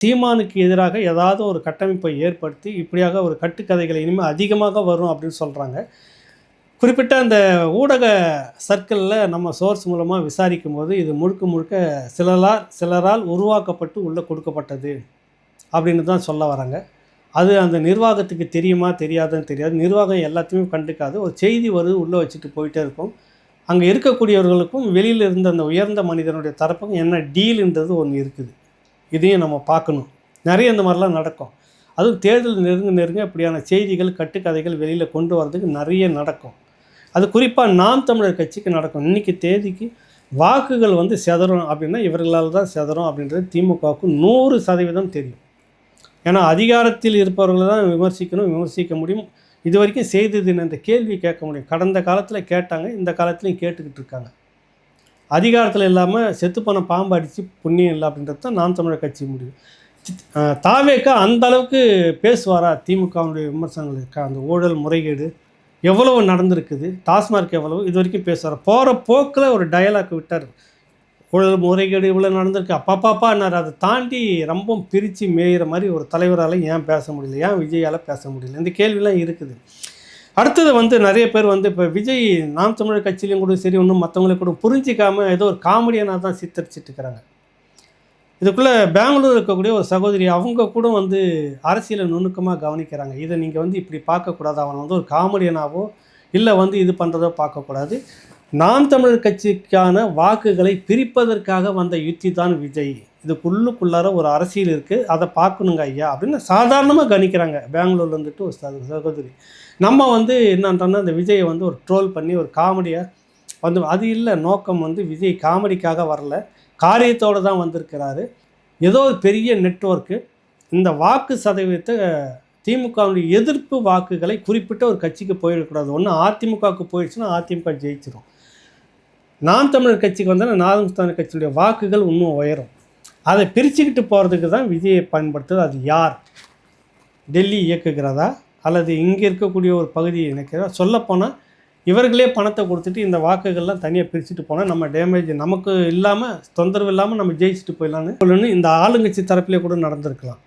சீமானுக்கு எதிராக ஏதாவது ஒரு கட்டமைப்பை ஏற்படுத்தி இப்படியாக ஒரு கட்டுக்கதைகள் இனிமேல் அதிகமாக வரும் அப்படின்னு சொல்கிறாங்க குறிப்பிட்ட அந்த ஊடக சர்க்கிளில் நம்ம சோர்ஸ் மூலமாக விசாரிக்கும் போது இது முழுக்க முழுக்க சிலரால் சிலரால் உருவாக்கப்பட்டு உள்ளே கொடுக்கப்பட்டது அப்படின்னு தான் சொல்ல வராங்க. அது அந்த நிர்வாகத்துக்கு தெரியுமா தெரியாதுன்னு தெரியாது. நிர்வாகம் எல்லாத்தையுமே கண்டுக்காது. ஒரு செய்தி வருது உள்ளே வச்சுட்டு போயிட்டே இருக்கும். அங்கே இருக்கக்கூடியவர்களுக்கும் வெளியில் இருந்த அந்த உயர்ந்த மனிதனுடைய தரப்புக்கும் என்ன டீலுன்றது ஒன்று இருக்குது. இதையும் நம்ம பார்க்கணும். நிறைய இந்த மாதிரிலாம் நடக்கும். அதுவும் தேர்தல் நெருங்க நெருங்க இப்படியான செய்திகள் கட்டுக்கதைகள் வெளியில் கொண்டு வரதுக்கு நிறைய நடக்கும். அது குறிப்பாக நாம் தமிழர் கட்சிக்கு நடக்கும். இன்றைக்கி தேதிக்கு வாக்குகள் வந்து செதறும் அப்படின்னா இவர்களால் தான் செதறும் அப்படின்றது திமுகவுக்கு நூறு சதவீதம் தெரியும். ஏன்னா அதிகாரத்தில் இருப்பவர்களை தான் விமர்சிக்கணும் விமர்சிக்க முடியும். இது வரைக்கும் செய்தது இந்த கேள்வி கேட்க முடியும். கடந்த காலத்தில் கேட்டாங்க இந்த காலத்துலையும் கேட்டுக்கிட்டு இருக்காங்க. அதிகாரத்தில் இல்லாமல் செத்து போன பாம்பு அடித்து புண்ணியம் இல்லை அப்படின்றது தான் நாம் தமிழர் கட்சி முடியும் தாவேக்கா அந்த அளவுக்கு பேசுவாரா? திமுகவுடைய விமர்சனங்கள் இருக்கா? அந்த ஊழல் முறைகேடு எவ்வளவு நடந்திருக்குது? டாஸ்மார்க் எவ்வளவு? இது வரைக்கும் பேசுவார்? போகிற போக்கில் ஒரு டயலாக் விட்டார். ஊழல் முறைகேடு இவ்வளோ நடந்திருக்கு. அப்பப்பாப்பான்னார் அதை தாண்டி ரொம்ப பிரித்து மேயிற மாதிரி ஒரு தலைவரால் ஏன் பேச முடியல? ஏன் விஜயால் பேச முடியல? இந்த கேள்விலாம் இருக்குது. அடுத்தது வந்து நிறைய பேர் வந்து இப்போ விஜய் நாம் தமிழர் கட்சியிலையும் கூட சரி ஒன்றும் மற்றவங்களுக்கு கூட புரிஞ்சிக்காமல் ஏதோ ஒரு காமெடியனாக தான் சித்தரிச்சிட்டு இருக்கிறாங்க. இதுக்குள்ளே பெங்களூர் இருக்கக்கூடிய ஒரு சகோதரி அவங்க கூட வந்து அரசியலை நுணுக்கமாக கவனிக்கிறாங்க. இதை நீங்கள் வந்து இப்படி பார்க்கக்கூடாது அவனை வந்து ஒரு காமெடியனாவோ இல்லை வந்து இது பண்ணுறதோ பார்க்கக்கூடாது நாம் தமிழர் கட்சிக்கான வாக்குகளை பிரிப்பதற்காக வந்த யுத்தி தான் விஜய். இதுக்குள்ளுக்குள்ளார ஒரு அரசியல் இருக்குது அதை பார்க்கணுங்க ஐயா. அப்படின்னு சாதாரணமாக கணிக்கிறாங்க. பெங்களூர்ல இருந்துட்டு ஒரு சகோ- சகோதரி. நம்ம வந்து என்னன்றோன்னா அந்த விஜயை வந்து ஒரு ட்ரோல் பண்ணி ஒரு காமெடியாக வந்து அது இல்லை நோக்கம் வந்து விஜய் காமெடிக்காக வரல. காரியத்தோடு தான் வந்திருக்கிறாரு. ஏதோ ஒரு பெரிய நெட்வொர்க்கு இந்த வாக்கு சதவீதத்தை திமுகவுடைய எதிர்ப்பு வாக்குகளை குறிப்பிட்ட ஒரு கட்சிக்கு போயிடக்கூடாது. ஒன்று அதிமுகவுக்கு போயிடுச்சுன்னா அதிமுக ஜெயிச்சிடும் நாம் தமிழர் கட்சிக்கு வந்தால் நாம் தமிழர் கட்சியுடைய வாக்குகள் இன்னும் உயரும். அதை பிரிச்சுக்கிட்டு போகிறதுக்கு தான் விதியை பயன்படுத்துது. அது யார்? டெல்லி இயக்குகிறதா? அல்லது இங்கே இருக்கக்கூடிய ஒரு பகுதியை இணைக்கிறதா? சொல்லப்போனால் இவர்களே பணத்தை கொடுத்துட்டு இந்த வாக்குகள்லாம் தனியாக பிரிச்சுட்டு போனால் நம்ம டேமேஜ் நமக்கு இல்லாமல் தொந்தரவு இல்லாமல் நம்ம ஜெயிச்சுட்டு போயிடலான்னு சொல்லணும்னு இந்த ஆளுங்கட்சி தரப்பிலே கூட நடந்திருக்கலாம்.